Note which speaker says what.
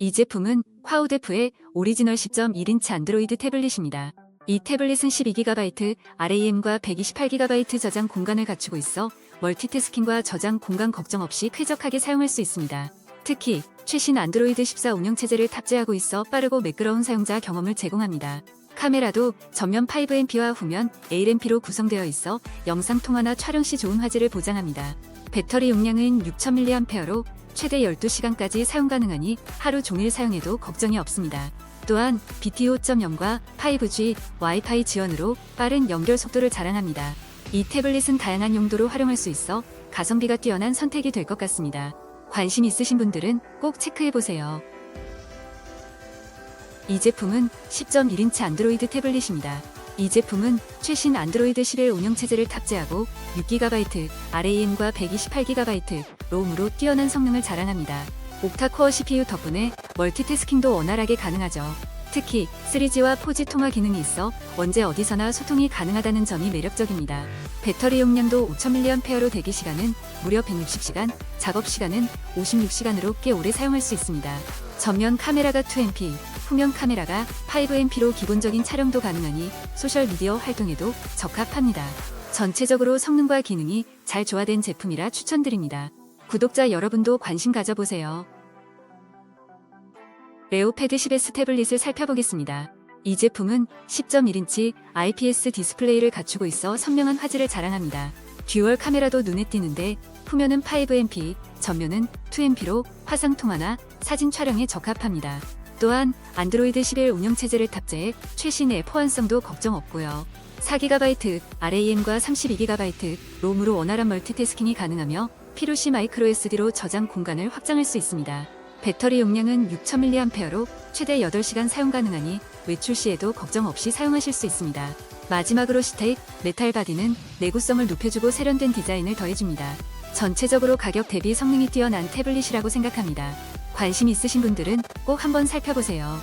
Speaker 1: 이 제품은 화우데프의 오리지널 10.1인치 안드로이드 태블릿입니다. 이 태블릿은 12GB RAM과 128GB 저장 공간을 갖추고 있어 멀티태스킹과 저장 공간 걱정 없이 쾌적하게 사용할 수 있습니다. 특히 최신 안드로이드 14 운영 체제를 탑재하고 있어 빠르고 매끄러운 사용자 경험을 제공합니다. 카메라도 전면 5MP와 후면 8MP로 구성되어 있어 영상 통화나 촬영 시 좋은 화질을 보장합니다. 배터리 용량은 6000mAh로 최대 12시간까지 사용 가능하니 하루 종일 사용해도 걱정이 없습니다. 또한 BT 5.0과 5G, 와이파이 지원으로 빠른 연결 속도를 자랑합니다. 이 태블릿은 다양한 용도로 활용할 수 있어 가성비가 뛰어난 선택이 될 것 같습니다. 관심 있으신 분들은 꼭 체크해보세요. 이 제품은 10.1인치 안드로이드 태블릿입니다. 이 제품은 최신 안드로이드 11 운영체제를 탑재하고 6GB RAM과 128GB 롬으로 뛰어난 성능을 자랑합니다. 옥타코어 CPU 덕분에 멀티태스킹도 원활하게 가능하죠. 특히 3G와 4G 통화 기능이 있어 언제 어디서나 소통이 가능하다는 점이 매력적입니다. 배터리 용량도 5000mAh로 대기 시간은 무려 160시간, 작업 시간은 56시간으로 꽤 오래 사용할 수 있습니다. 전면 카메라가 2MP, 후면 카메라가 5MP로 기본적인 촬영도 가능하니 소셜미디어 활동에도 적합합니다. 전체적으로 성능과 기능이 잘 조화된 제품이라 추천드립니다. 구독자 여러분도 관심 가져보세요. 레오패드 10S 태블릿을 살펴보겠습니다. 이 제품은 10.1인치 IPS 디스플레이를 갖추고 있어 선명한 화질을 자랑합니다. 듀얼 카메라도 눈에 띄는데 후면은 5MP, 전면은 2MP로 화상 통화나 사진 촬영에 적합합니다. 또한 안드로이드 11 운영체제를 탑재해 최신 앱 호환성도 걱정 없고요. 4GB RAM과 32GB 롬으로 원활한 멀티태스킹이 가능하며 필요시 마이크로 SD로 저장 공간을 확장할 수 있습니다. 배터리 용량은 6000mAh로 최대 8시간 사용 가능하니 외출 시에도 걱정 없이 사용하실 수 있습니다. 마지막으로 시테이크, 메탈 바디는 내구성을 높여주고 세련된 디자인을 더해줍니다. 전체적으로 가격 대비 성능이 뛰어난 태블릿이라고 생각합니다. 관심 있으신 분들은 꼭 한번 살펴보세요.